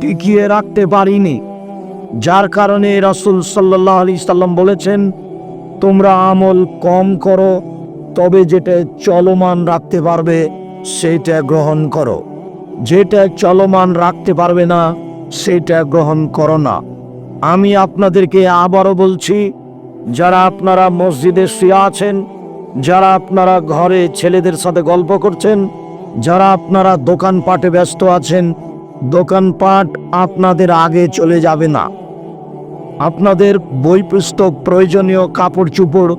টিকিয়ে রাখতে পারিনি। যার কারণে রাসুল সাল্লাহ আলি সাল্লাম বলেছেন, তোমরা আমল কম করো, তবে যেটা চলমান রাখতে পারবে, সেটা গ্রহণ করো। যেটা চলমান রাখতে পারবে না, সেটা গ্রহণ করো না। আমি আপনাদেরকে আবারও বলছি, যারা আপনারা মসজিদে শুয়ে আছেন, যারা আপনারা ঘরে ছেলেদের সাথে গল্প করছেন, যারা আপনারা দোকানপাটে ব্যস্ত আছেন দোকানপাট আপনাদের আগে চলে যাবে না। আপনাদের বই পুস্তক প্রয়োজনীয় কাপড় চুপড়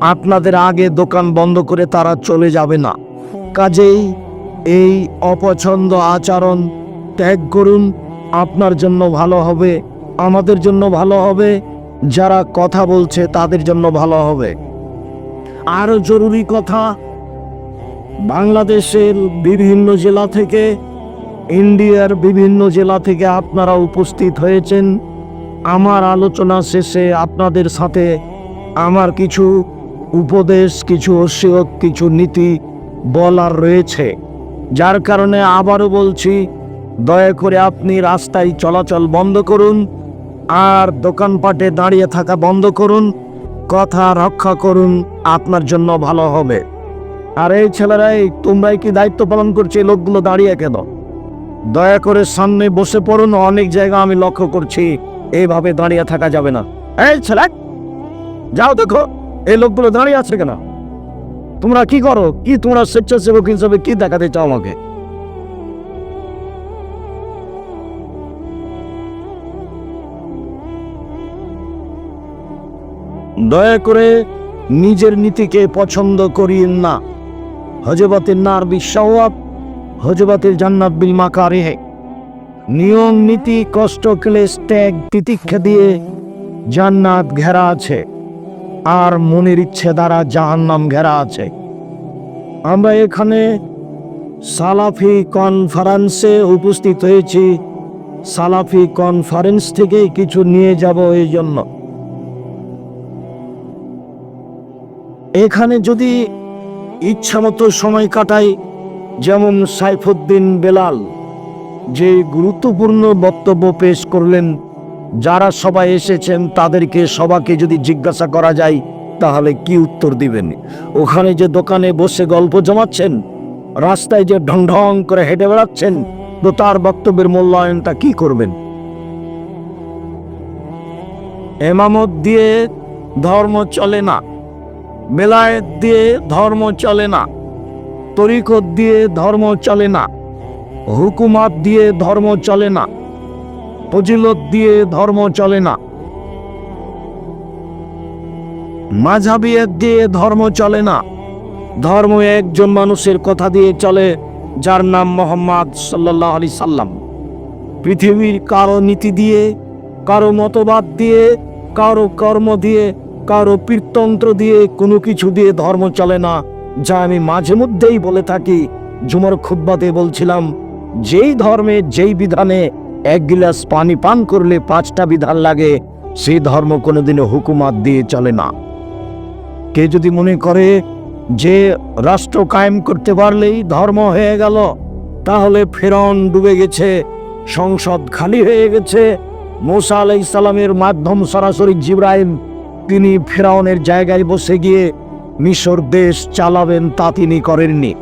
আপনাদের আগে দোকান বন্ধ করে তারা চলে যাবে না। কাজেই এই অপছন্দ আচরণ ত্যাগ করুন, আপনার জন্য ভালো হবে, আমাদের জন্য ভালো হবে, যারা কথা বলছে তাদের জন্য ভালো হবে। আরও জরুরি কথা, বাংলাদেশের বিভিন্ন জেলা থেকে ইন্ডিয়ার বিভিন্ন জেলা থেকে আপনারা উপস্থিত হয়েছেন। আমার আলোচনা শেষে আপনাদের সাথে আমার কিছু উপদেশ, কিছু ওসিয়ত, কিছু নীতি বলার রয়েছে। যার কারণে আবারও বলছি, দয়া করে আপনি রাস্তায় চলাচল বন্ধ করুন আর দোকানপাটে দাঁড়িয়ে থাকা বন্ধ করুন। কথা রক্ষা করুন, আপনার জন্য ভালো হবে। আর এই ছেলেরাই, তোমরাই কি দায়িত্ব পালন করছে লোকগুলো দাঁড়িয়ে কেন? দয়া করে সামনে বসে পড়ুন, অনেক জায়গা আমি লক্ষ্য করছি। এইভাবে দাঁড়িয়ে থাকা যাবে না। এই ছেলে, যাও দেখো, এই লোকগুলো দাঁড়িয়ে আছে কেন? তোমরা কি করো? কি তোমরা স্বেচ্ছাসেবক হিসেবে কি দেখাতে চাও আমাকে? দয়া করে নিজের নীতিকে পছন্দ করিয়েন না। হজবতের নার বিশ্বাওয়াব হজবতের জান্নাত বিল মাকারে নিয়ম, নীতি, কষ্ট, ক্লেশ, ত্যাগ, তিতিক্ষা দিয়ে জান্নাত ঘেরা আছে। আর মনের ইচ্ছে দ্বারা জাহান্নাম ঘেরা আছে। আমরা এখানে সালাফি কনফারেন্সে উপস্থিত হয়েছি। সালাফি কনফারেন্স থেকে কিছু নিয়ে যাব এই জন্য এখানে যদি ইচ্ছামতো সময় কাটাই যেমন সাইফুদ্দিন বেলাল, যে গুরুত্বপূর্ণ বক্তব্য পেশ করলেন, যারা সবাই এসেছেন তাদেরকে সবাকে যদি জিজ্ঞাসা করা যায়, তাহলে কি উত্তর দিবেন? ওখানে যে দোকানে বসে গল্প জমাচ্ছেন, রাস্তায় যে ঢং ঢং করে হেঁটে বেড়াচ্ছেন, তো তার বক্তব্যের মূল্যায়নটা কি করবেন? এমামত দিয়ে ধর্ম চলে না, বেলায়েত দিয়ে ধর্ম চলে না। তরিকত দিয়ে ধর্ম চলে না। হুকুমাত দিয়ে ধর্ম চলে না। ফজিলত দিয়ে ধর্ম চলে না। মাঝাবিয়ত দিয়ে ধর্ম চলে না। ধর্ম একজন মানুষের কথা দিয়ে চলে, যার নাম মোহাম্মদ সাল্লাহ আলি সাল্লাম। পৃথিবীর কারও নীতি দিয়ে, কারও মতবাদ দিয়ে, কারও কর্ম দিয়ে, কারও পীরতন্ত্র দিয়ে কোনো কিছু দিয়ে ধর্ম চলে না। যা আমি মাঝে মধ্যেই বলে থাকি। জুমার খুব্বাতে বলছিলাম, যেই ধর্মে, যেই বিধানে এক গিলাস পানি পান করলে পাঁচটা বিধান লাগে, সেই ধর্ম কোনোদিনও হুকুমাত দিয়ে চলে না। কে যদি মনে করে যে রাষ্ট্র কায়েম করতে পারলেই ধর্ম হয়ে গেল, তাহলে ফেরন ডুবে গেছে, সংসদ খালি হয়ে গেছে। মোসা আলাই সালামের মাধ্যম সরাসরি জিব্রাহিম তিনি ফেরাউনের জায়গায় বসে গিয়ে মিশর দেশ চালাবেন তা তিনি করেননি।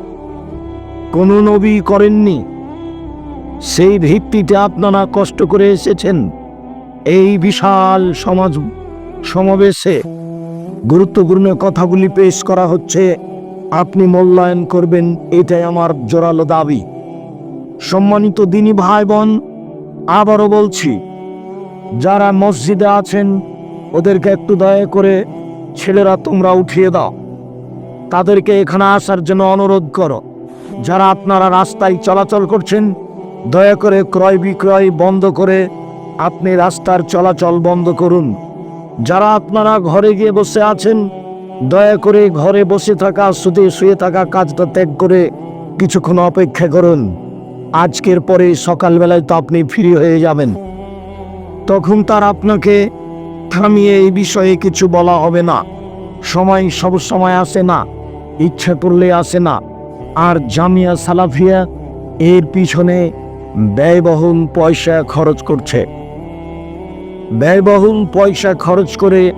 কোন নবী করেননি। সেই ভিত্তিতে আপনারা কষ্ট করে এসেছেন। এই বিশাল সমাজ সমাবেশে গুরুত্বপূর্ণ কথাগুলি পেশ করা হচ্ছে। আপনি মূল্যায়ন করবেন, এটাই আমার জোরালো দাবি। সম্মানিত দিনী ভাই বোন আবারও বলছি, যারা মসজিদে আছেন, ওদেরকে একটু দয়া করে ছেলেরা তোমরা উঠিয়ে দাও। তাদেরকে এখানে আসার জন্য অনুরোধ করো। যারা আপনারা রাস্তায় চলাচল করছেন, দয়া করে ক্রয় বিক্রয় বন্ধ করে আপনি রাস্তার চলাচল বন্ধ করুন। যারা আপনারা ঘরে গিয়ে বসে আছেন, দয়া করে ঘরে বসে থাকা শুধু শুয়ে থাকা কাজটা ত্যাগ করে কিছুক্ষণ অপেক্ষা করুন। আজকের পরে সকালবেলায় তো আপনি ফ্রি হয়ে যাবেন। তখন তার আপনাকে থামিয়ে এই বিষয়ে কিছু বলা হবে না। সময় সব সময় আসে না। ইচ্ছা করলে আসে না। আর জামিয়া সালাফিয়া এর পিছনে ব্যয়বহুল পয়সা খরচ করছে। ব্যয়বহুল পয়সা খরচ করে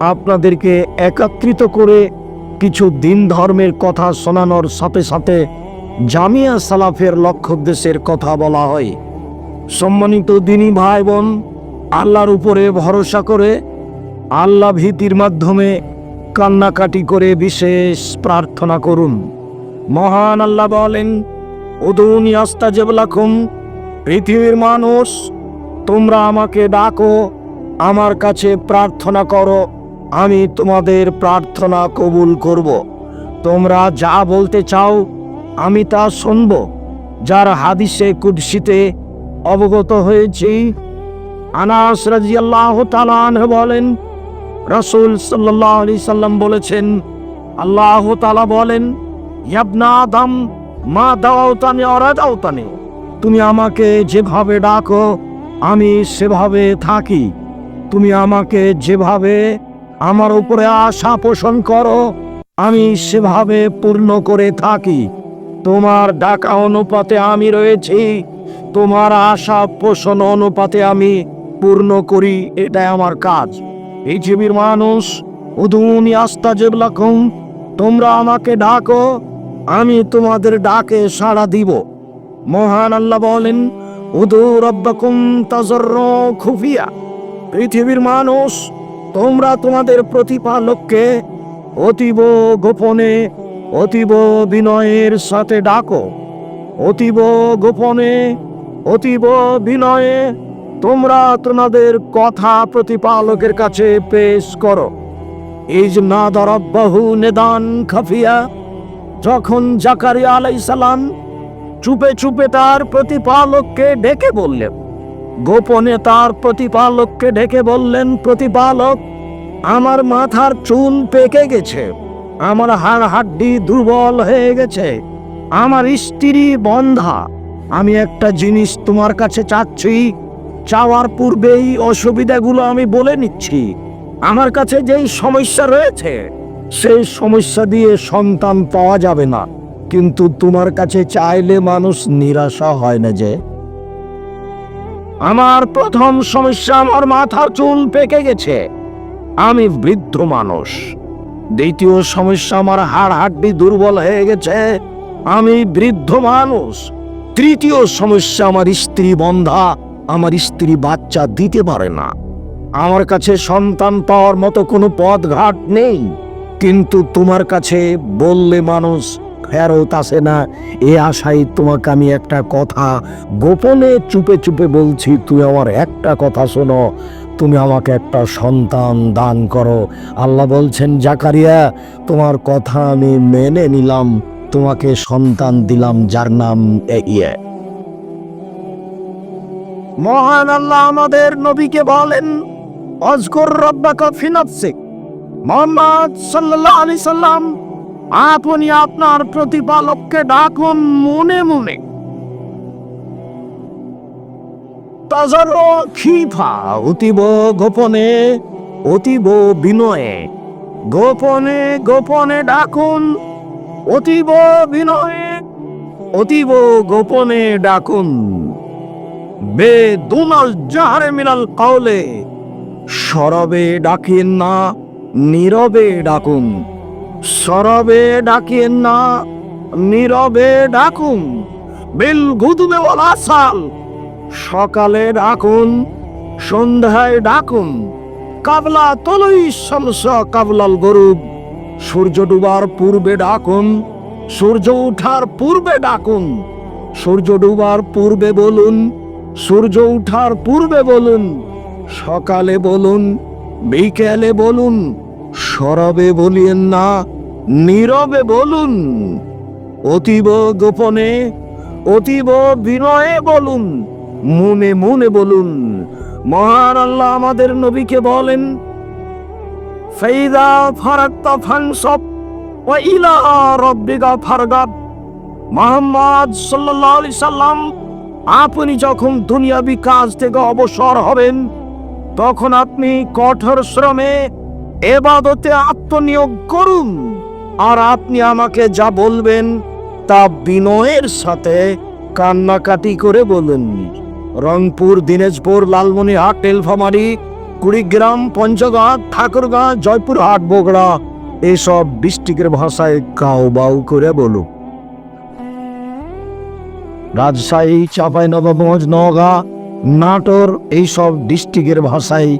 আপনাদেরকে একত্রিত করে কিছু দিন ধর্মের কথা শোনানোর সাথে সাথে জামিয়া সালাফের লক্ষ্য উদ্দেশ্যের কথা বলা হয়। সম্মানিত দিনী ভাই বোন আল্লাহর উপরে ভরসা করে আল্লাহ ভীতির মাধ্যমে কান্নাকাটি করে বিশেষ প্রার্থনা করুন। মহান আল্লাহ বলেন, উদুনি আস্তা জেবলাকুম, পৃথিবীর মানুষ, তোমরা আমাকে ডাকো, আমার কাছে প্রার্থনা করো, আমি তোমাদের প্রার্থনা কবুল করব। তোমরা যা বলতে চাও, আমি তা শুনব। যার হাদিসে কুদ্সিতে অবগত হয়েছি, আনাস রাজিয়াল্লাহ তালান বলেন রসুল সাল্লাহ আলি সাল্লাম বলেছেন, আল্লাহ তালা বলেন, ইয়াবনা আদম, মা দাওয়াতানি অরা তুমি আমাকে যেভাবে ডাকো, আমি সেভাবে থাকি। তুমি আমাকে যেভাবে আমার উপরে আশা পোষণ করো, আমি সেভাবে পূর্ণ করে থাকি। তোমার ডাকা অনুপাতে আমি রয়েছি, তোমার আশা পোষণ অনুপাতে আমি পূর্ণ করি, এটাই আমার কাজ। পৃথিবীর মানুষ, উদুনি আস্তা যেগুলাকুম তোমরা আমাকে ডাকো, আমি তোমাদের ডাকে সাড়া দিব। মহান আল্লাহ বলেন, উদু রব্বাকুম তাজর্র খুফিয়া। পৃথিবীর মানুষ, তোমরা তোমাদের প্রতিপালককে অতীব গোপনে, অতীব বিনয়ের সাথে ডাকো। অতীব গোপনে, অতীব বিনয়ে তোমরা তোমাদের কথা প্রতিপালকের কাছে পেশ করো। ইজ না দরব্বাহু নেদান খাফিয়া, যখন জাকারিয়া আলাইসালাম চুপে চুপে তার প্রতিপালককে ডেকে বললেন, গোপনে তার প্রতিপালককে ডেকে বললেন, প্রতিপালক, আমার মাথার চুল পেকে গেছে, আমার হাড় হাড্ডি দুর্বল হয়ে গেছে, আমার স্ত্রী বন্ধা, আমি একটা জিনিস তোমার কাছে চাচ্ছি চাওয়ার পূর্বেই অসুবিধাগুলো আমি বলে নিচ্ছি। আমার কাছে যেই সমস্যা রয়েছে, সেই সমস্যা দিয়ে সন্তান পাওয়া যাবে না। কিন্তু তোমার কাছে চাইলে মানুষ নিরাশা হয় না যে। আমার প্রথম সমস্যা আমার মাথার চুল পেকে গেছে। আমি বৃদ্ধ মানুষ। দ্বিতীয় সমস্যা আমার হাড় হাড্ডি দুর্বল হয়ে গেছে। আমি বৃদ্ধ মানুষ। তৃতীয় সমস্যা আমার স্ত্রী বন্ধা। আমার স্ত্রী বাচ্চা দিতে পারে না। আমার কাছে সন্তান পাওয়ার মতো কোনো পথ ঘাট নেই। কিন্তু তোমার কাছে বললে মানুষ, ফেরত আসে না। এ আশায় তোমাকে আমি একটা কথা গোপনে চুপে চুপে বলছি। তুমি আমার একটা কথা শোনো। তুমি আমাকে একটা সন্তান দান করো। আল্লাহ বলছেন, জাকারিয়া, তোমার কথা আমি মেনে নিলাম। তোমাকে সন্তান দিলাম যার নাম ইয়ে মহান আল্লাহ আমাদের নবীকে বলেন অজকর রব্বাকা ফিনাফসিক। মোহাম্মদ সাল্লাল্লাহু আলাইহি সাল্লাম, আপনি আপনার প্রতিপালককে ডাকুন মনে মনে। তাজার খিফা অতীব গোপনে, অতীব বিনয়ে, গোপনে গোপনে ডাকুন, অতীব বিনয়ে, অতীব গোপনে ডাকুন। বে দুনাল জাহারে মিনাল কাউলে, সরবে ডাকেন না, নীরবে ডাকুন। সরবে ডাকেন না, নীরবে ডাকুন। বিল গুদুবে ওলা সাল সকালে ডাকুন, সন্ধ্যায় ডাকুন। কাবলা তলই শামস কাবলাল গরুব, সূর্য ডুবার পূর্বে ডাকুন, সূর্য উঠার পূর্বে ডাকুন। সূর্য ডুবার পূর্বে বলুন সূর্য উঠার পূর্বে বলুন, সকালে বলুন, বিকেলে বলুন, সরবে বলিয়েন না, নীরবে বলুন। অতীব গোপনে, অতীব বিনয়ে বলুন, মনে মনে বলুন, মহান আল্লাহ আমাদের নবীকে বলেন, ফাইদা ফারাক্তা ফাংসব ওয়া ইলা রব্বিকা ফারগাব। মোহাম্মদ সাল্লাল্লাহু সাল্লাম আপনি যখন দুনিয়াবি কাজ থেকে অবসর হবেন, তখন আপনি কঠোর শ্রমে এবাদতে আত্মনিয়োগ করুন। আর আপনি আমাকে যা বলবেন, তা বিনয়ের সাথে কান্নাকাটি করে বলুন। রংপুর, দিনাজপুর, লালমনিরহাট টেলফামারি কুড়িগ্রাম, পঞ্চগড়, ঠাকুরগাঁ, জয়পুরহাট, বগড়া, এসব ডিস্ট্রিক্টের ভাষায় কাউ বাউ করে বলুন। রাজশাহী চাঁপাইনবাবগঞ্জ নওগাঁ, নাটোর, এইসব ডিস্ট্রিক্টের ভাষায়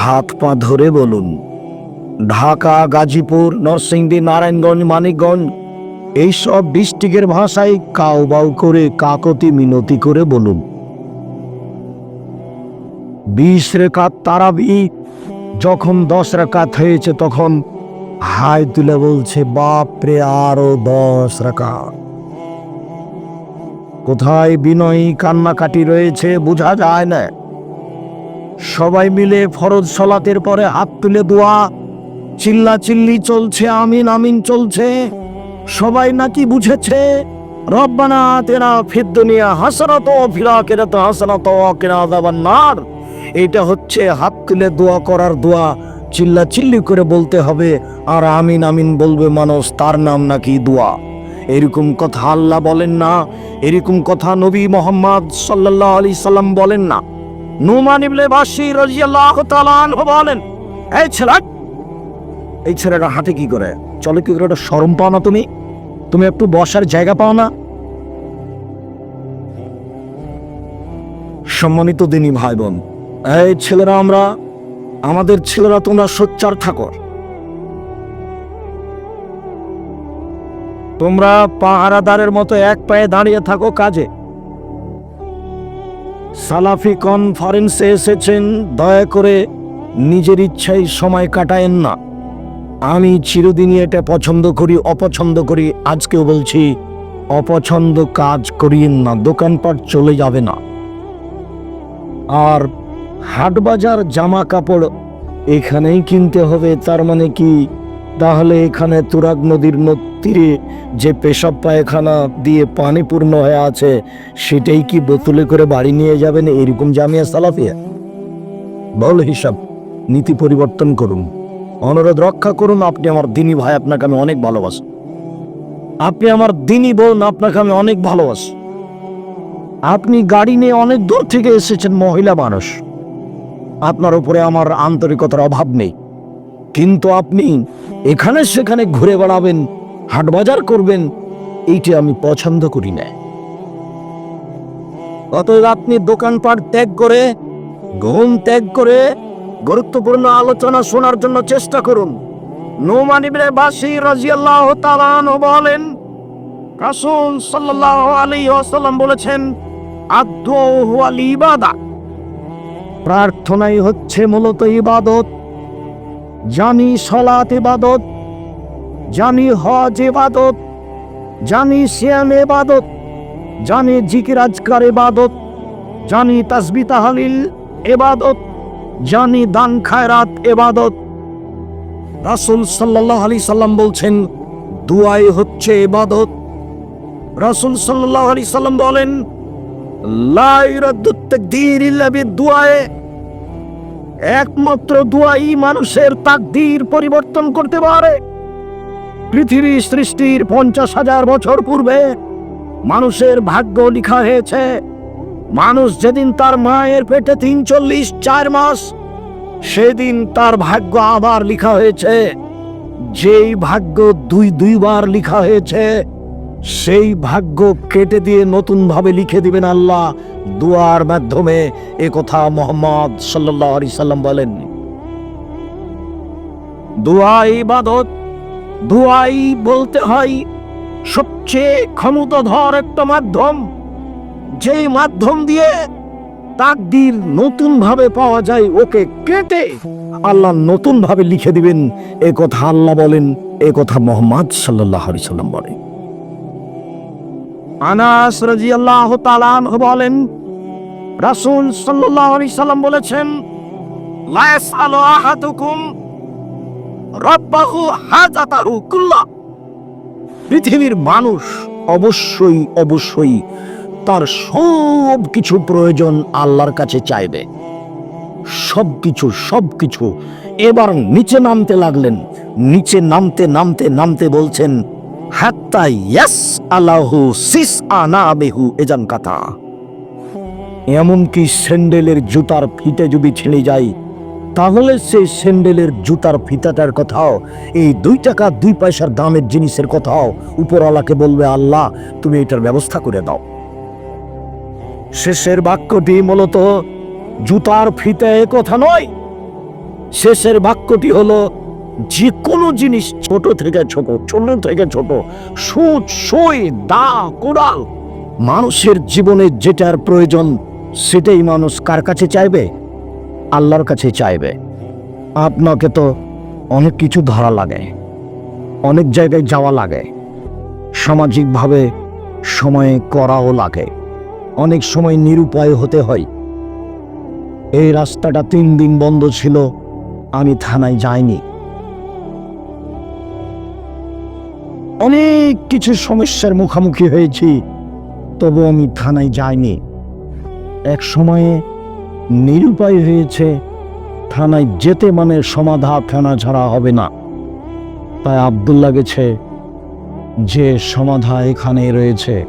হাত পা ধরে বলুন। ঢাকা, গাজীপুর, নরসিংদী, নারায়ণগঞ্জ, মানিকগঞ্জ, এইসব ডিস্ট্রিক্টের ভাষায় কাউ বাউ করে কাকতি মিনতি করে বলুন। বিশ রেখাত তারাবি, যখন দশ রেখাত হয়েছে তখন হাই তুলে বলছে বাপ রে আরও দশ রেখাত। কোথায় বিনয়ী কান্নাকাটি রয়েছে বোঝা যায় না। সবাই মিলে ফরজ সলাতের পরে হাত তুলে দোয়া চিল্লা চিল্লি চলছে, আমিন আমিন চলছে। সবাই নাকি বুঝেছে, রব্বানা তেরা ফিদ দুনিয়া হাসরাত ও ফিরা কেরাত হাসরাত ও কেরা নার। এটা হচ্ছে হাত তুলে দোয়া করার দোয়া চিল্লা চিল্লি করে বলতে হবে, আর আমিন আমিন বলবে মানুষ, তার নাম নাকি দোয়া। এরকম কথা আল্লাহ বলেন না, এরকম কথা নবী মোহাম্মদ সাল্লাল্লাহু আলাইহি সাল্লাম বলেন না। নুমান ইবনে বাশির রাদিয়াল্লাহু তাআলা আনহু বলেন, এই ছেলে, এই ছেলেটা হাঁটে কি করে? চলে কি করে? একটা শরম পাও না তুমি? তুমি একটু বসার জায়গা পাও না? সম্মানিত দিনী ভাই বোন, এই ছেলেরা আমরা, আমাদের ছেলেরা তোমরা সোচ্চার থাকো। তোমরা পাহারাদারের মতো এক পায়ে দাঁড়িয়ে থাকো কাজে। সালাফি কনফারেন্সে এসেছেন, দয়া করে নিজের ইচ্ছায় সময় কাটায়েন না। আমি চিরদিনই এটা পছন্দ করি, অপছন্দ করি, আজকেও বলছি, অপছন্দ কাজ করিয়েন না, দোকানপাট চলে যাবে না। আর হাটবাজার জামা কাপড় এখানেই কিনতে হবে, তার মানে কি? তাহলে এখানে তুরাগ নদীর তীরে যে পেশাব পায়খানা দিয়ে পানি পূর্ণ হয়ে আছে, সেটাই কি বোতলে করে বাড়ি নিয়ে যাবেন এরকম জামিয়া সালাফিয়া? বল হিসাব, নীতি পরিবর্তন করুন। অনুরোধ রক্ষা করুন, আপনি আমার দিনী ভাই আপনাকে আমি অনেক ভালোবাসি। আপনি আমার দিনী বোন আপনাকে আমি অনেক ভালোবাসি। আপনি গাড়ি নিয়ে অনেক দূর থেকে এসেছেন, মহিলা মানুষ। আপনার উপরে আমার আন্তরিকতার অভাব নেই। কিন্তু আপনি এখানে সেখানে ঘুরে বেড়াবেন, হাটবাজার করবেন, এইটি আমি পছন্দ করি না। অতএব আপনি দোকানপাট ত্যাগ করে, ঘুম ত্যাগ করে গুরুত্বপূর্ণ আলোচনা শোনার জন্য চেষ্টা করুন। নোমান ইবনে বাসির রাদিয়াল্লাহু তাআলা আনহু বলেন, রাসূল সাল্লাল্লাহু আলাইহি ওয়াসাল্লাম বলেছেন আদু হুয়াল ইবাদা। প্রার্থনাই হচ্ছে মূলত ইবাদত। জানি সলাত ইবাদত জানি হজ ইবাদত জানি সিয়াম ইবাদত জানি জিকির আজকার ইবাদত জানি তাসবি তাহলিল এবাদত জানি দান খায়রাত এবাদত রাসূল সাল্লাল্লাহু আলাইহি সাল্লাম বলছেন দুআই হচ্ছে এবাদত রাসূল সাল্লাল্লাহু আলাইহি সাল্লাম বলেন লাই ইরাদ্দু তাকদীর ইল্লা বিদুআয়ে একমাত্র দুয়াই মানুষের তাকদীর পরিবর্তন করতে পারে। পৃথিবী সৃষ্টির পঞ্চাশ হাজার বছর পূর্বে মানুষের ভাগ্য লিখা হয়েছে। মানুষ যেদিন তার মায়ের পেটে তিন চল্লিশ চার মাস, সেদিন তার ভাগ্য আবার লিখা হয়েছে। যেই ভাগ্য দুই দুইবার লিখা হয়েছে সেই ভাগ্য কেটে দিয়ে নতুন ভাবে লিখে দিবেন আল্লাহ দুয়ার মাধ্যমে এ কথা মোহাম্মদ সাল্লাহ সাল্লাম বলেন। দুয়া ইবাদত, দুয়াই বলতে হয় সবচেয়ে ক্ষমতাধর একটা মাধ্যম। যেই মাধ্যম দিয়ে তাকদির নতুন ভাবে পাওয়া যায়, ওকে কেটে আল্লাহ নতুন ভাবে লিখে দিবেন। এ কথা আল্লাহ বলেন, এ কথা মোহাম্মদ সাল্লাহ সাল্লাম বলেন। আনাস রাদিয়াল্লাহু তাআলা আনহু বলেন, রাসূল সাল্লাল্লাহু আলাইহি সাল্লাম বলেছেন, লা ইয়াসআলু আহাদুকুম রাব্বাহু হাজাতাহু কুল্লা। পৃথিবীর মানুষ অবশ্যই অবশ্যই তার সব কিছু প্রয়োজন আল্লাহর কাছে চাইবে। সব কিছু সব কিছু। এবার নিচে নামতে লাগলেন, নিচে নামতে নামতে নামতে বলছেন হাত্তা ইয়াস আলাহু সিস আনা বেহু এজান কাতা এমনকি স্যান্ডেলের জুতার ফিতে যদি ছিঁড়ে যায়, তাহলে সেই স্যান্ডেলের জুতার ফিতাটার কথাও, এই দুই টাকা দুই পয়সার দামের জিনিসের কথাও উপরওয়ালাকে বলবে, আল্লাহ, তুমি এটার ব্যবস্থা করে দাও। শেষের বাক্যটি মূলত জুতার ফিতে কথা নয়। শেষের বাক্যটি হলো যে কোনো জিনিস ছোট থেকে ছোট ছোট থেকে ছোট, সুচ, সই, দা, কোড়াল, মানুষের জীবনে যেটার প্রয়োজন সেটাই মানুষ কার কাছে চাইবে? আল্লাহর কাছে চাইবে। আপনাকে তো অনেক কিছু ধরা লাগে, অনেক জায়গায় যাওয়া লাগে, সামাজিকভাবে সময়ে করাও লাগে, অনেক সময় নিরুপায় হতে হয়। এই রাস্তাটা তিন দিন বন্ধ ছিল, আমি থানায় যাইনি। অনেক কিছু সমস্যার মুখোমুখি হয়েছি, তবু আমি থানায় যাইনি। এক সময়ে নিরুপায় হয়েছে, থানায় যেতে মানে সমাধা ফেনা ছাড়া হবে না। তাই আবদুল্লা গেছে, যে সমাধা এখানে রয়েছে।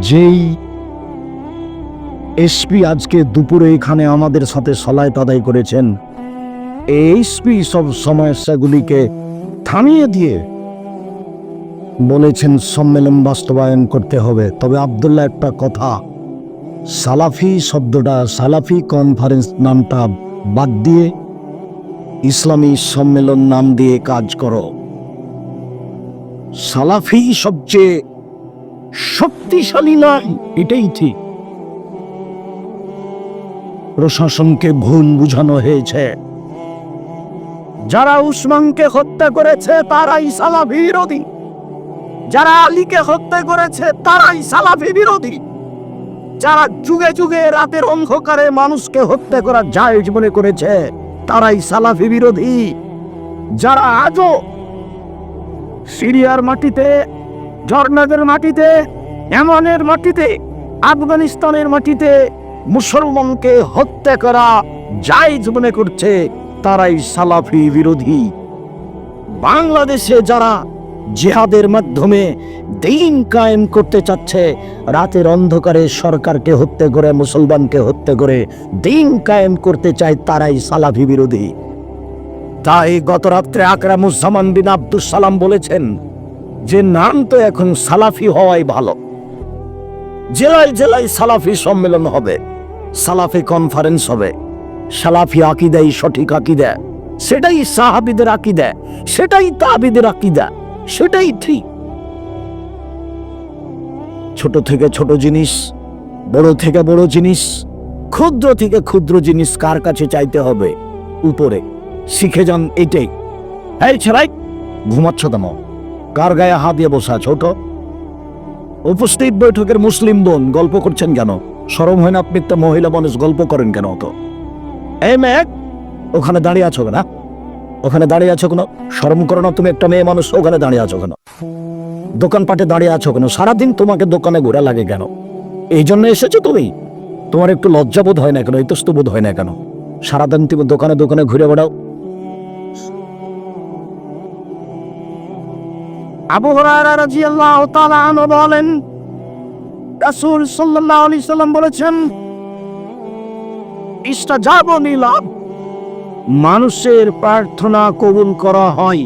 যেই এসপি আজকে দুপুরে এখানে আমাদের সাথে সলায় তাদাই করেছেন এইচপি সব সমস্যাগুলিকে থামিয়ে দিয়ে বলেছেন, সম্মেলন বাস্তবায়ন করতে হবে। তবে আবদুল্লাহ একটা কথা, সালাফি শব্দটা, সালাফি কনফারেন্স নামটা বাদ দিয়ে ইসলামী সম্মেলন নাম দিয়ে কাজ করো। সালাফি সবচেয়ে শক্তিশালী নয় এটাই ঠিক। প্রশাসনকে ভুল বুঝানো হয়েছে। যারা উসমানকে হত্যা করেছে, তারাই সালাফি বিরোধী যারা আলীকে হত্যা করেছে, তারাই সালাফি বিরোধী। যারা যুগে যুগে রাতের অন্ধকারে মানুষকে হত্যা করা যায় মনে করেছে, তারাই সালাফি বিরোধী। যারা আজও সিরিয়ার মাটিতে, ঝর্ণাদের মাটিতে, এমনের মাটিতে, আফগানিস্তানের মাটিতে মুসলমানকে হত্যা করা জায়েজ মনে করছে, তারাই সালাফি বিরোধী। বাংলাদেশে যারা জিহাদের মাধ্যমে দিন কায়েম করতে চাচ্ছে। রাতের অন্ধকারে সরকারকে হত্যা করে, মুসলমানকে হত্যা করে দিন কায়েম করতে চায় তারাই সালাফি বিরোধী। তাই গত রাত্রে আকরামুজ্জামান বিন আব্দুল সালাম বলেছেন যে, নাম তো এখন সালাফি হওয়াই ভালো। জেলায় জেলায় সালাফি সম্মেলন হবে, সালাফি কনফারেন্স হবে। সালাফি আকিদাই সঠিক আকিদা, সেটাই সাহাবিদের আকিদা, সেটাই তাবিদের আকিদা। সেটাই ঠিক। ছোট থেকে ছোট জিনিস, বড় থেকে বড় জিনিস, ক্ষুদ্র থেকে ক্ষুদ্র জিনিস কার কাছে চাইতে হবে? উপরে। শিখে যান এটাই। এই ছেড়াই ঘুমাচ্ছ কেন? কার গায়ে হাত দিয়ে বসা ছোট উপস্থিত বৈঠকের মুসলিম বোন, গল্প করছেন কেন? সরম হয় না আপনি মহিলা মানুষ গল্প করেন কেন অত এই মেয়ে, ওখানে দাঁড়িয়ে আছো না ওখানে দাঁড়িয়ে আছো কেন? শরম করো না, তুমি একটা মেয়ে মানুষ, ওখানে দাঁড়িয়ে আছো কেন? দোকানপাটে দাঁড়িয়ে আছো কেন? সারাদিন তোমাকে দোকানে ঘোরা লাগে কেন? এই জন্য এসেছ তুমি? তোমার একটু লজ্জাবোধ হয় না কেন? ইতস্তবোধ হয় না কেন? সারাদিন তুমি দোকানে দোকানে ঘুরে বেড়াও। আবু হুরায়রা রাদিয়াল্লাহু তাআলা আনহু বলেন, রাসূল সাল্লাল্লাহু আলাইহি সাল্লাম বলেছেন লাভ। মানুষের প্রার্থনা কবুল করা হয়।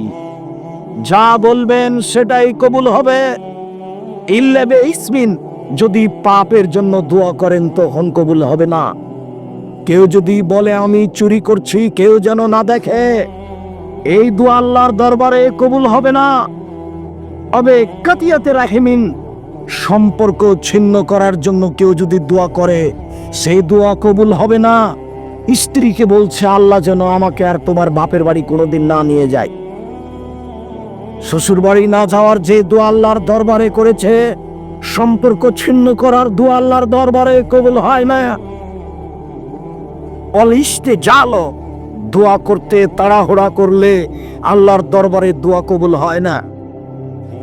যা বলবেন সেটাই কবুল হবে। ইল্লাবে ইসমিন, যদি পাপের জন্য দোয়া করেন তখন কবুল হবে না। কেউ যদি বলে, আমি চুরি করছি কেউ যেন না দেখে, এই দোয়া আল্লাহর দরবারে কবুল হবে না। তবে কাতিয়াতে রাহিমিন, সম্পর্ক ছিন্ন করার জন্য কেউ যদি দোয়া করে, সেই দোয়া কবুল হবে না। স্ত্রীকে বলছে, আল্লাহ যেন আমাকে আর তোমার বাপের বাড়ি কোনোদিন না নিয়ে যায়। শ্বশুর বাড়ি না যাওয়ার যে দোয়া আল্লাহর দরবারে করেছে, সম্পর্ক ছিন্ন করার দোয়া আল্লাহর দরবারে কবুল হয় না। অলিষ্টে জালো, দোয়া করতে তাড়াহুড়া করলে আল্লাহর দরবারে দোয়া কবুল হয় না।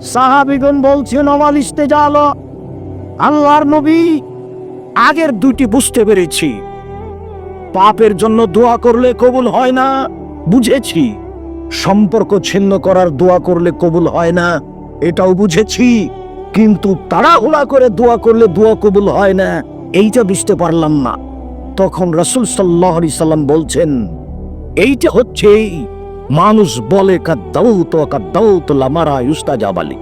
সাহাবিগণ বলছেন অমালিস্তে জালো, আল্লাহর নবী, আগের দুটি বুঝতে পেরেছি। পাপের জন্য দোয়া করলে কবুল হয় না। বুঝেছি। সম্পর্ক ছিন্ন করার দোয়া করলে কবুল হয় না, এটাও বুঝেছি। কিন্তু তাড়াহুড়া করে দোয়া করলে দোয়া কবুল হয় না, এইটা বুঝতে পারলাম না। তখন রসুল সাল্লাহ আলি সাল্লাম বলছেন, এইটা হচ্ছে মানুষ বলে কাদ্দাউ তো কাদ্দাউ তো লামারা ইউস্তা জাবালি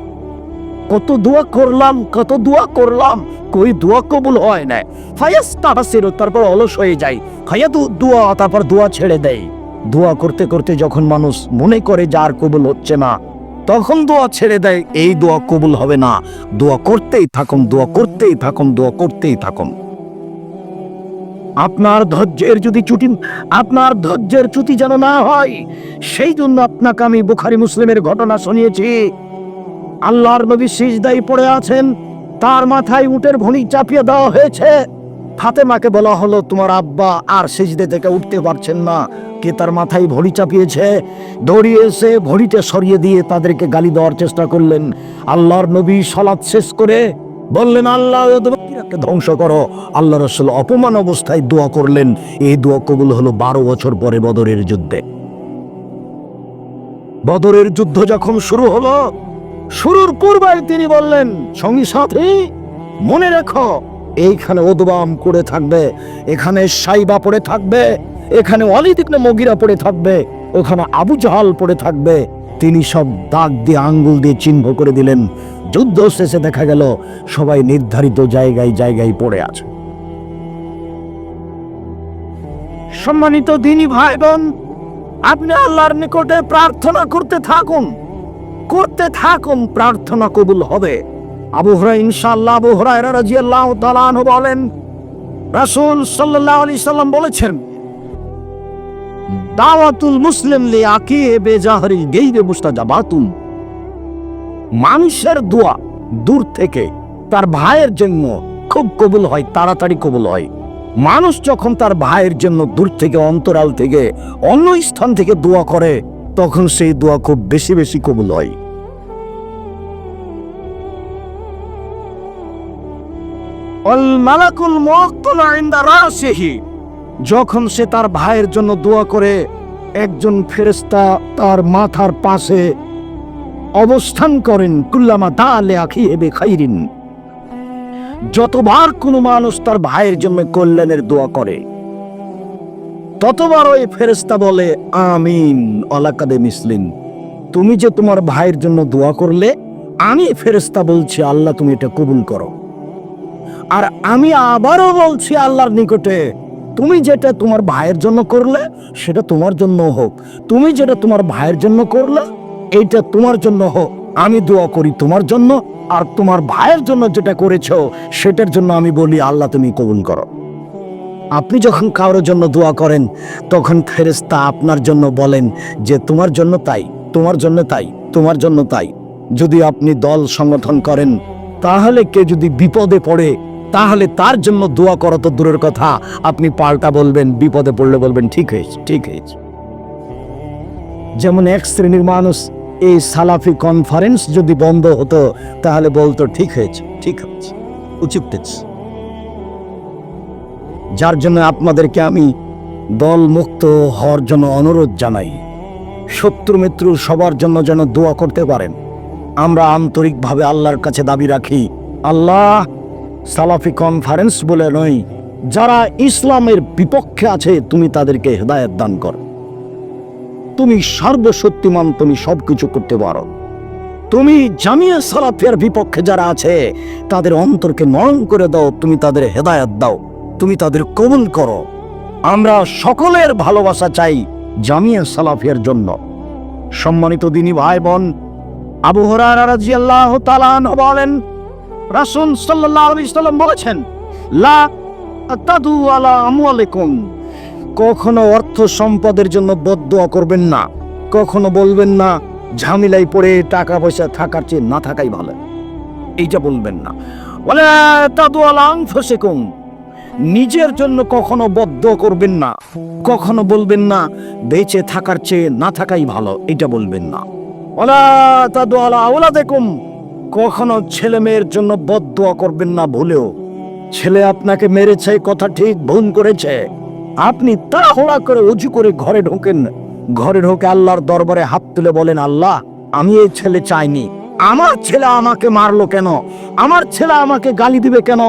কত দোয়া করলাম, কত দোয়া করলাম, কই দোয়া কবুল হয় না ফায়াস তাবাসির তারপর অলস হয়ে যায়। ফায়াদু দোয়া, তারপর দোয়া ছেড়ে দেয়। দোয়া করতে করতে যখন মানুষ মনে করে যে আর কবুল হচ্ছে না, তখন দোয়া ছেড়ে দেয়, এই দোয়া কবুল হবে না। দোয়া করতেই থাকুন, দোয়া করতেই থাকুন, দোয়া করতেই থাকুন। আপনার ধৈর্যের যদি চুটি, আপনার ধৈর্যের চ্যুতি যেন না হয়, সেই জন্য আপনাকে আমি বুখারি মুসলিমের ঘটনা শুনিয়েছি। আল্লাহর নবী সিজদাই পড়ে আছেন, তার মাথায় উটের ভুঁড়ি চাপিয়ে দেওয়া হয়েছে। ফাতেমাকে বলা হলো, তোমার আব্বা আর সিজদে থেকে উঠতে পারছেন না। কে তার মাথায় ভড়ি চাপিয়েছে? দৌড়িয়ে এসে ভড়িটা সরিয়ে দিয়ে তাদেরকে গালি দেওয়ার চেষ্টা করলেন। আল্লাহর নবী সলাৎ শেষ করে বললেন, আল্লাহ ধ্বংস করো। আল্লাহ রসুল অপমান অবস্থায় দোয়া করলেন। এই দোয়া কবুল হলো বারো বছর পরে বদরের যুদ্ধে। বদরের যুদ্ধ যখন শুরু হলো শুরুর পূর্বে তিনি বললেন, সঙ্গী সাথী, মনে রেখো, এইখানে ওদবাম করে থাকবে, এখানে সাইবা পড়ে থাকবে, এখানে অলিদিকনে মগিরা পড়ে থাকবে, ওখানে আবু জাহাল পড়ে থাকবে। তিনি সব দাগ দিয়ে আঙ্গুল দিয়ে চিহ্ন করে দিলেন। যুদ্ধ শেষে দেখা গেল, সবাই নির্ধারিত জায়গায় জায়গায় পড়ে আছে। সম্মানিত দিনী ভাই বোন আপনি আল্লাহর নিকটে প্রার্থনা করতে থাকুন। করতে থাকুন, প্রার্থনা কবুল হবে। আবু হুরাই ইনশাআল্লাহ, আবু হুরায়রা রাদিয়াল্লাহু তাআলা বলেন, রাসূল সাল্লাল্লাহু আলাইহি সাল্লাম বলেছেন, দাওয়াতুল মুসলিম লি আকিয়ে বেজাহরি গেইরে মুস্তাজাবাতুন মানুষের দোয়া দূর থেকে তার ভাইয়ের জন্য খুব কবুল হয়, তাড়াতাড়ি কবুল হয়। মানুষ যখন তার ভাইয়ের জন্য দূর থেকে, অন্তরাল থেকে, অন্য স্থান থেকে দোয়া করে, তখন সেই দোয়া খুব বেশি বেশি কবুল হয়। অল মালাকুল যখন সে তার ভাইয়ের জন্য দোয়া করে, একজন ফেরেশতা তার মাথার পাশে অবস্থান করেন, কুল্লামা দালে আখি হেবে খাইরিন। যতবার কোনো মানুষ তার ভাইয়ের জন্য কল্যাণের দোয়া করে, ততবার ওই ফেরেশতা বলে, আমিন, অলাকাদে মিসলিন, তুমি যে তোমার ভাইয়ের জন্য দোয়া করলে, আমি ফেরেশতা বলছি, আল্লাহ তুমি এটা কবুল করো। আর আমি আবারও বলছি আল্লাহর নিকটে, তুমি যেটা তোমার ভাইয়ের জন্য করলে, সেটা তোমার জন্য হোক। তুমি যেটা তোমার ভাইয়ের জন্য করলে, এইটা তোমার জন্য হোক। আমি দোয়া করি তোমার জন্য, আর তোমার ভাইয়ের জন্য যেটা করেছ, সেটার জন্য আমি বলি, আল্লাহ তুমি কবুল করো। আপনি যখন কারোর জন্য দোয়া করেন, তখন ফেরেশতা আপনার জন্য বলেন যে, তোমার জন্য তাই, তোমার জন্য তাই, তোমার জন্য তাই। যদি আপনি দল সংগঠন করেন, তাহলে কে যদি বিপদে পড়ে তাহলে তার জন্য দোয়া করা তো দূরের কথা। আপনি পাল্টা বলবেন, বিপদে পড়লে বলবেন, ঠিক হয়েছে ঠিক হয়েছে। যেমন এক শ্রেণির মানুষ এই সালাফি কনফারেন্স যদি বন্ধ হতো, তাহলে বলতো, ঠিক হয়েছে ঠিক হয়েছে, উচিত যার জন্য আপনাদেরকে আমি দল মুক্ত হওয়ার জন্য অনুরোধ জানাই। শত্রু মিত্র সবার জন্য যেন দোয়া করতে পারেন। আমরা আন্তরিকভাবে আল্লাহর কাছে দাবি রাখি, আল্লাহ সালাফি কনফারেন্স বলে নয়, যারা ইসলামের বিপক্ষে আছে, তুমি তাদেরকে হেদায়েত দান কর। তুমি সর্বশক্তিমান, তুমি সবকিছু করতে পারো। তুমি জামিয়া সালাফিয়ার বিপক্ষে যারা আছে, তাদের অন্তরকে নরম করে দাও, তুমি তাদের হেদায়েত দাও, তুমি তাদের কবুল করো। আমরা সকলের ভালোবাসা চাই জামিয়া সালাফিয়ার জন্য। সম্মানিত দিনী ভাই বোন আবু রাদিয়াল্লাহু তাআলা বলেন রাসূল আলাইহি সাল্লাম বলেছেন, লা তাদু আলা আমওয়ালিকুম। কখনো অর্থ সম্পদের জন্য বদদোয়া করবেন না। কখনো বলবেন না, ঝামেলায় পড়ে টাকা পয়সা থাকার চেয়ে না থাকাই ভালো। এইটা বলবেন না। বলে তাদু আলা আনফুসিকুম। নিজের জন্য কখনো বদ্ধ করবেন না। কখনো বলবেন না, বেঁচে থাকার চেয়ে না থাকাই ভালো। এটা বলবেন না। ওলা তাদু আলা ওলা দেখুন কখনো ছেলে মেয়ের জন্য বদদোয়া করবেন না ভুলেও। ছেলে আপনাকে মেরেছে কথা ঠিক ভুল করেছে। আপনি তাড়াহুড়া করে উঁচু করে ঘরে ঢোকেন। ঘরে ঢোকে আল্লাহর দরবারে হাত তুলে বলেন, আল্লাহ, আমি এই ছেলে চাইনি। আমার ছেলে আমাকে মারলো কেন? আমার ছেলে আমাকে গালি দিবে কেন?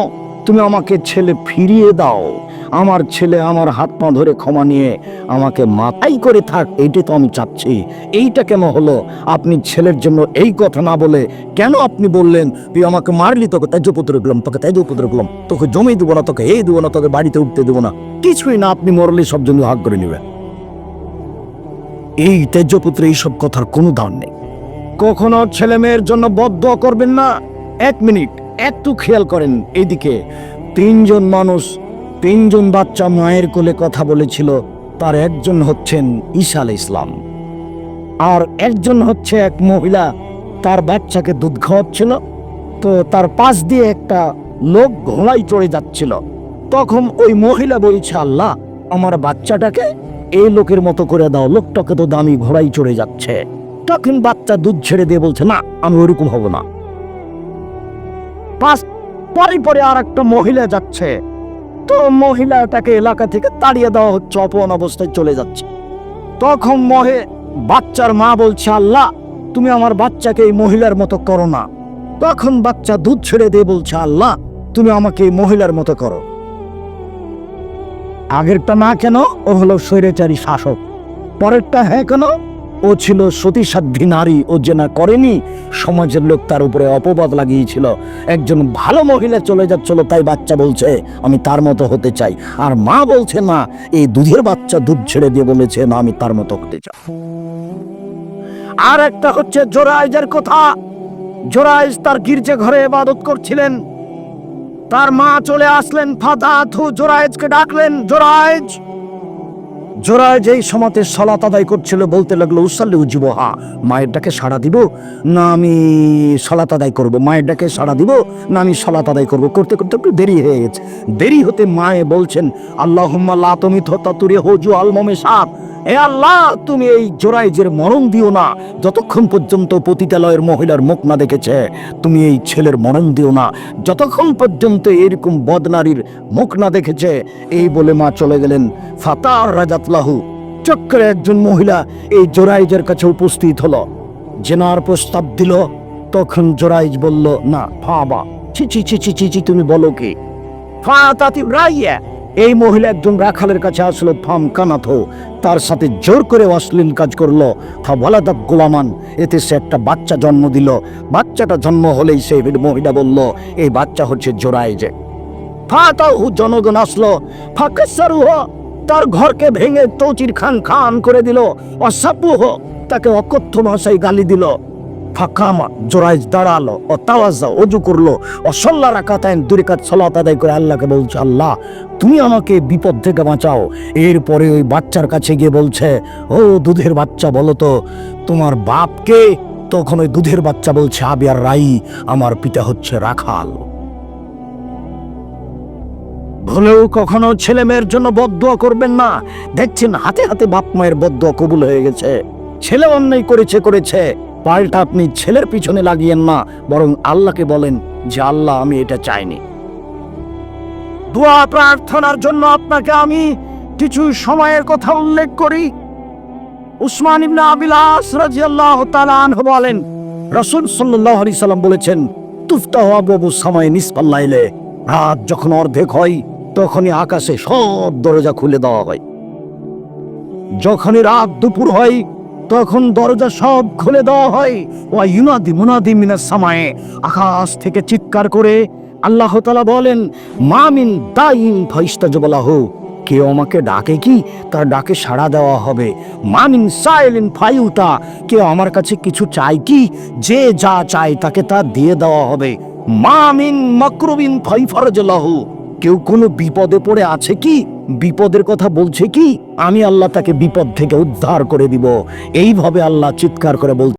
তুমি আমাকে ছেলে ফিরিয়ে দাও। আমার ছেলে আমার হাত পা ধরে ক্ষমা নিয়ে আমাকে মাথাই করে থাক এইটাই তো আমি চাচ্ছি। এইটা কেন হলো? আপনি ছেলের জন্য এই কথা না বলে কেন আপনি বললেন, তুই আমাকে মারলি, তোকে তেজপুত্র গেলাম তোকে তেজপুত্র গেলাম তোকে জমি দেবো না, তোকে এই দেবো না, তোকে বাড়িতে উঠতে দেবো না। কিছুই না, আপনি মরলে সব জন্য হাত করে নেবেন। এই তেজপুত্রে এইসব কথার কোনো দাম নেই। কখনো ছেলে মেয়ের জন্য বদ্ধ করবেন না। এক মিনিট একটু খেয়াল করেন, এদিকে তিনজন মানুষ তিনজন বাচ্চা মায়ের কোলে কথা বলেছিল, তার একজন হচ্ছেন ঈশা আল ইসলাম আর একজন হচ্ছে এক মহিলা, তার বাচ্চাকে দুধ খাওয়াচ্ছিল, তো তার পাশ দিয়ে একটা লোক ঘোড়ায় চড়ে যাচ্ছিল। তখন ওই মহিলা বলছে, আল্লাহ, আমার বাচ্চাটাকে এই লোকের মতো করে দাও, লোকটাকে তো দামি ঘোড়ায় চড়ে যাচ্ছে। তখন বাচ্চা দুধ ছেড়ে দিয়ে বলছে, না, আমি ওরকম হব না। পাঁচ পরে পরে আর একটা মহিলা যাচ্ছে তো মহিলাটাকে এলাকা থেকে তাড়িয়ে দেওয়া হচ্ছে অপন অবস্থায় চলে যাচ্ছে। তখন মহে, বাচ্চার মা বলছে, আল্লাহ, তুমি আমার বাচ্চাকে এই মহিলার মতো করো না। তখন বাচ্চা দুধ ছেড়ে দিয়ে বলছে, আল্লাহ, তুমি আমাকে এই মহিলার মতো করো। আগেরটা না কেন, ও হলো স্বৈরাচারী শাসক। পরেরটা হ্যাঁ কেন ও ছিল সতীসাধ্যী নারী ও যে না করেনি, সমাজের লোক তার উপরে অপবাদ লাগিয়েছিল। একজন ভালো মহিলা চলে যাচ্ছিল, তাই বাচ্চা বলছে, আমি তার মতো হতে চাই। আর মা বলছে, না, এই দুধের বাচ্চা দুধ ছেড়ে দিয়ে বলেছে, না, আমি তার মতো হতে চাই। আর একটা হচ্ছে জোরাইজের কথা। জোরাইজ তার গির্জে ঘরে ইবাদত করছিলেন। তার মা চলে আসলেন ফাদা থু জোরাইজকে ডাকলেন, জোরাইজ! জোরাইজ যেই সমাতে সলাত আদায় করছিল বলতে লাগল, উসাল্লি উজিব হা মায়ের ডাকে সাড়া দিব না আমি সলাত আদায় করব? মায়ের ডাকে সাড়া দিব না আমি সলাত আদায় করব? করতে করতে একটু দেরি হয়ে গেছে। দেরি হতে মায়ে বলছেন আল্লাহ লাতমি তুমি তুরে হজু আলমমে সাপ এ আল্লাহ, তুমি এই জোরাইজের মরণ দিও না। যতক্ষণ পর্যন্ত পতিতালয়ের মহিলার মুখ না দেখেছে, তুমি এই ছেলের মরণ দিও না। যতক্ষণ পর্যন্ত এরকম বদনারীর মুখ না দেখেছে, এই বলে মা চলে গেলেন। ফাতার রাজাতলাহু, চক্রে একজন মহিলা এই জোরাইজের কাছে উপস্থিত হলো। জেনার প্রস্তাব দিল, তখন জোরাইজ বলল, না, ফাবা। ছি ছি ছি ছি ছি তুমি বলো কি? ফাতাতি রাইয়া। এই মহিলা একজন রাখালের কাছে আসলো ফাম কানাথ তার সাথে জোর করে অশ্লীল কাজ করল। ফা বলাদাত গোলামান, এতে সে একটা বাচ্চা জন্ম দিল। বাচ্চাটা জন্ম হলেই সেই মহিলা বলল, এই বাচ্চা হচ্ছে জোরাইজে ফাতাহু জনগণ আসলো। ফাকাসারুহ তার ঘরকে ভেঙে তৌচির খান খান করে দিল। অসাপুহ তাকে অকথ্য ভাষায় গালি দিল। ফাঁকামা, জোরাইজ দাঁড়াল ও তাওয়াজা অজু করল ও সল্লা দুই কাজ সলাত আদায় করে আল্লাহকে বলছে, আল্লাহ, তুমি আমাকে বিপদ থেকে বাঁচাও। এরপরে ওই বাচ্চার কাছে গিয়ে বলছে, ও দুধের বাচ্চা, বলো তো, তোমার বাপকে তখন ওই দুধের বাচ্চা বলছে আবিয়ার রাই, আমার পিতা হচ্ছে রাখাল। ভুলেও কখনো ছেলে মেয়ের জন্য বদুয়া করবেন না। দেখছেন, হাতে হাতে বাপ মায়ের বদুয়া কবুল হয়ে গেছে। ছেলে অন্যায় করেছে করেছে। পাল্টা আপনি ছেলের পিছনে লাগিয়েন না, বরং আল্লাহকে বলেন যে আল্লাহ আমি এটা চাইনি। দোয়া প্রার্থনার জন্য আপনাকে আমি কিছু সময়ের কথা উল্লেখ করি। উসমান ইবনে আবিলাস রাদিয়াল্লাহু তাআলা আনহু বলেন, রাসূল সাল্লাল্লাহু আলাইহি সাল্লাম বলেছেন তুফতাহু আবওয়াবু সামায়ে নিসফাল লাইলে, রাত যখন অর্ধেক হয়, তখনই আকাশে সব দরজা খুলে দেওয়া হয়। যখনই রাত দুপুর হয় তখন দরজা সব খুলে দেওয়া হয়। ওয়া ইউনাদি মুনাদি মিনার সামায়ে। আকাশ থেকে চিৎকার করে আল্লাহ তাআলা বলেন মামিন দাইন ফাইস্তাজবালাহু কেউ আমাকে ডাকে কি? তার ডাকে সাড়া দেওয়া হবে। মামিন সাইলিন ফাইউতা। কেউ আমার কাছে কিছু চাই কি? যে যা চায় তাকে তা দিয়ে দেওয়া হবে। মামিন মকরুবিন ফাইফারজলাহু কেউ কোনো বিপদে পড়ে আছে কি? বিপদের কথা বলছে কি? আমি আল্লাহ তাকে বিপদ থেকে উদ্ধার করে দিব। এইভাবে আল্লাহ চিৎকার করে বল